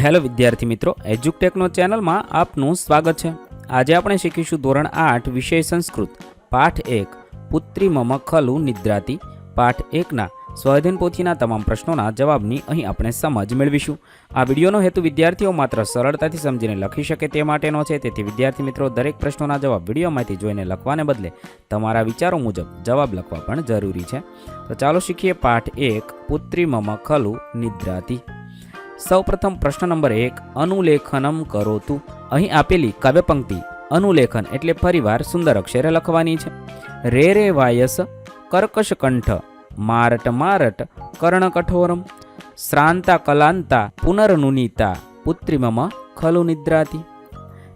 Hello વિદ્યાર્થી મિત્રો, એજ્યુકટેકનો ચેનલમાં આપનું સ્વાગત છે. આજે આપણે શીખીશું ધોરણ આઠ, વિષય સંસ્કૃત, પાઠ એક પુત્રી મમ ખલુ નિદ્રાતી, પાઠ એકના સ્વાધીન પોથીના તમામ પ્રશ્નોના જવાબની અહીં આપણે સમજ મેળવીશું. આ વિડીયોનો હેતુ વિદ્યાર્થીઓ માત્ર સરળતાથી સમજીને લખી શકે તે માટેનો છે, તેથી વિદ્યાર્થી મિત્રો, દરેક પ્રશ્નોના જવાબ વિડીયોમાંથી જોઈને લખવાને બદલે તમારા વિચારો મુજબ જવાબ લખવા પણ જરૂરી છે. તો ચાલો શીખીએ પાઠ એક પુત્રી મમ ખલુ નિદ્રાતી. સૌપ્રથમ પ્રશ્ન નંબર એક, અનુલેખનમ કરો તું. અહીં આપેલી કાવ્યપંક્તિ અનુલેખન એટલે ફરીવાર સુંદર અક્ષરે લખવાની છે. રે રે વાયસ કર્કશ કંઠ મારટ મારટ કર્ણ કઠોરમ. શ્રાંતા કલાંતા પુનર્નુનીતા પુત્રી મમ ખલુ નિદ્રાતી.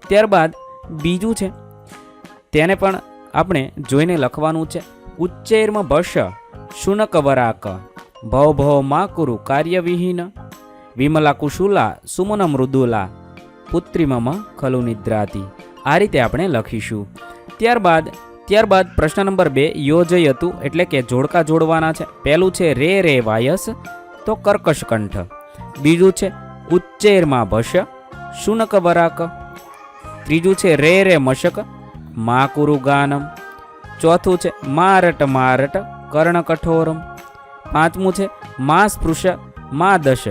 ત્યારબાદ બીજું છે. તેને પણ આપણે જોઈને લખવાનું છે. ઉચ્ચૈર્મ ભશ શુનક વરાક ભવ ભવ મા કુરુ કાર્યવિહીન. વિમલા કુશુલા સુમન મૃદુલા પુત્રી મમ, ખલુ નિદ્રાતી. આ રીતે આપણે લખીશું. ત્યારબાદ ત્યારબાદ પ્રશ્ન નંબર બે યોજય હતું એટલે કે જોડકા જોડવાના છે. પહેલું છે રે રે વાયસ, તો કર્કશ કંઠ. બીજું છે ઉચ્ચેરમાં ભશ, શુનક વરાક. ત્રીજું છે રે રે મશક, મા કુરુ ગાનમ ચોથું છે મારટ મારટ, કર્ણ કઠોરમ. પાંચમું છે મા સ્પૃશ, મા દશ.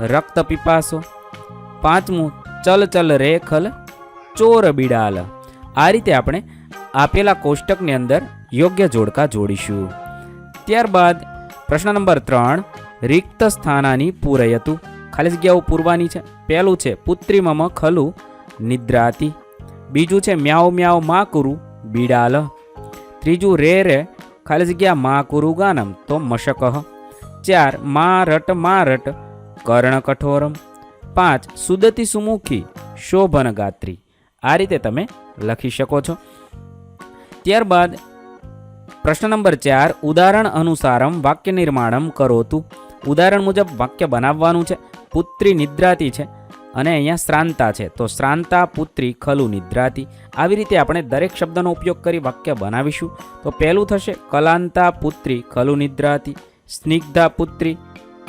રક્ત પીપાસો, પાંચમું ચલ ચલ રે ખલ, ચોર બિડાલ. આ રીતે આપણે આપેલા કોષ્ટકની અંદર યોગ્ય જોડકા જોડીશું. ત્યારબાદ પ્રશ્ન નંબર ત્રણ, રિક્ત સ્થાનાની પૂરયતું. ખાલી જગ્યાઓ પૂરવાની છે. પહેલું છે પુત્રી મમ ખલુ નિદ્રાતી. બીજું છે, મ્યાઉ મા કુરુ બિડાલ. ત્રીજું, રે રે, ખાલી જગ્યા મા કુરુ ગાનમ તો મશકહ ચાર, મા રટ મા રટ કર્ણ કઠોરમ પાંચ, સુદતી સુમુખી, શોભન ગાત્રી. આ રીતે તમે લખી શકો છો. ત્યારબાદ પ્રશ્ન નંબર ચાર, ઉદાહરણ અનુસારમ વાક્ય નિર્માણમ કરોતું. ઉદાહરણ મુજબ વાક્ય બનાવવાનું છે, પુત્રી નિદ્રાતી છે અને અહીંયા શ્રાંતા છે. તો શ્રાંતા, પુત્રી, ખલુ નિદ્રાતી. આવી રીતે આપણે દરેક શબ્દનો ઉપયોગ કરી વાક્ય બનાવીશું. તો પહેલું થશે કલાંતા, પુત્રી, ખલુ નિદ્રાતી. સ્નિગ્ધા, પુત્રી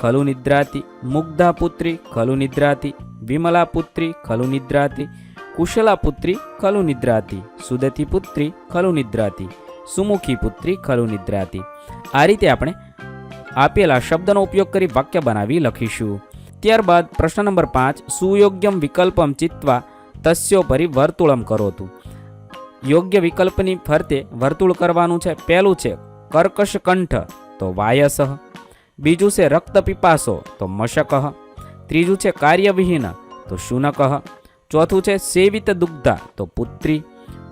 ખલુ નિદ્રાતી મુગ્ધા પુત્રી ખલુ નિદ્રાતી વિમલા પુત્રી ખલુ નિદ્રાતી કુશલા પુત્રી ખલુ નિદ્રાતી સુદતી પુત્રી ખલુ નિદ્રાતી સુમુખી પુત્રી ખલુ નિદ્રાતી આ રીતે આપણે આપેલા શબ્દનો ઉપયોગ કરી વાક્ય બનાવી લખીશું. ત્યારબાદ પ્રશ્ન નંબર પાંચ, સુયોગ્યમ વિકલ્પમ ચિત્વા તસ્યોપરી વર્તુળમ કરોતું. યોગ્ય વિકલ્પની ફરતે વર્તુળ કરવાનું છે. પહેલું છે કર્કશ કંઠ, તો વાયસઃ. બીજું છે રક્ત પીપાસો તો મશકઃ. ત્રીજું છે કાર્યવિહીન, તો શુનક. ચોથું છે સેવિત દુગ્ધા, તો પુત્રી.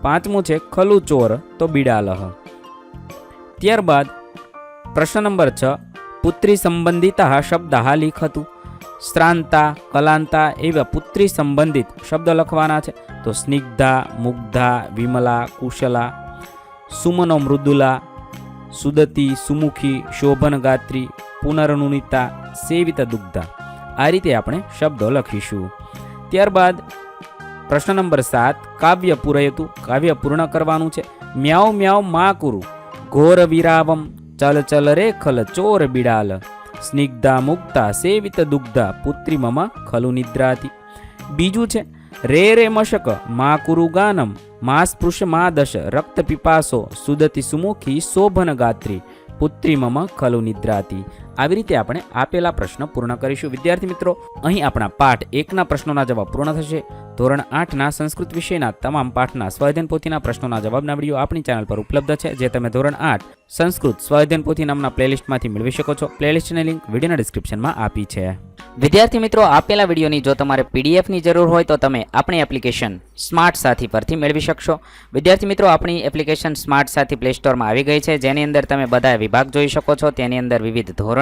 પાંચમું છે ખલુ ચોર તો બિડાલહ ત્યારબાદ પ્રશ્ન નંબર છ, પુત્રી સંબંધિતા શબ્દા લીખતું. શ્રાંતા, કલાંતા એવા પુત્રી સંબંધિત શબ્દ લખવાના છે. તો સ્નિગ્ધા, મુગ્ધા, વિમલા, કુશલા, સુમનો મૃદુલા, સુદતી, સુમુખી શોભન ગાત્રી પુનર્નુનિતા સેવિત દુગ્ધા. આ રીતે આપણે શબ્દો લખીશું. ત્યારબાદ પ્રશ્ન નંબર સાત, કાવ્ય પૂરયતું, કાવ્ય પૂર્ણ કરવાનું છે. મ્યાઉ મ્યાઉ મા કુરુ, ઘોર વિરાવમ, ચલ ચલ રે ખલ ચોર બિડાલ. સ્નિગ્ધા મુક્તા, સેવિત દુગ્ધા, પુત્રી મમ ખલુ નિદ્રાતી. બીજું છે, રે રે મશક, મા કુરુ ગાનમ, મા સ્પૃશ મા દશ, રક્ત પીપાસો, સુદતી સુમુખી, શોભન ગાત્રી, પુત્રી મમ ખલુ નિદ્રાતી. આવી રીતે આપણે આપેલા પ્રશ્ન પૂર્ણ કરીશું. વિદ્યાર્થી મિત્રો, અહીં આપણા પાઠ એકના પ્રશ્નોના જવાબ પૂર્ણ થશે. ધોરણ આઠના સંસ્કૃત વિષયના તમામ પાઠના સ્વાધ્યન પોથીના પ્રશ્નોના જવાબના વીડિયો આપણી ચેનલ પર ઉપલબ્ધ છે, જે તમે ધોરણ આઠ સંસ્કૃત સ્વાધ્યન પોથી નામના પ્લેલિસ્ટમાંથી મેળવી શકો છો. પ્લેલિસ્ટની લિંક વિડીયોના ડિસ્ક્રિપ્શનમાં આપી છે. વિદ્યાર્થી મિત્રો, આપેલા વિડીયોની જો તમારે પીડીએફની જરૂર હોય તો તમે આપણી એપ્લિકેશન સ્માર્ટ સાથી પરથી મેળવી શકશો. વિદ્યાર્થી મિત્રો, આપણી એપ્લિકેશન સ્માર્ટ સાથી પ્લે સ્ટોરમાં આવી ગઈ છે. જેની અંદર તમે બધા વિભાગ જોઈ શકો છો. તેની અંદર વિવિધ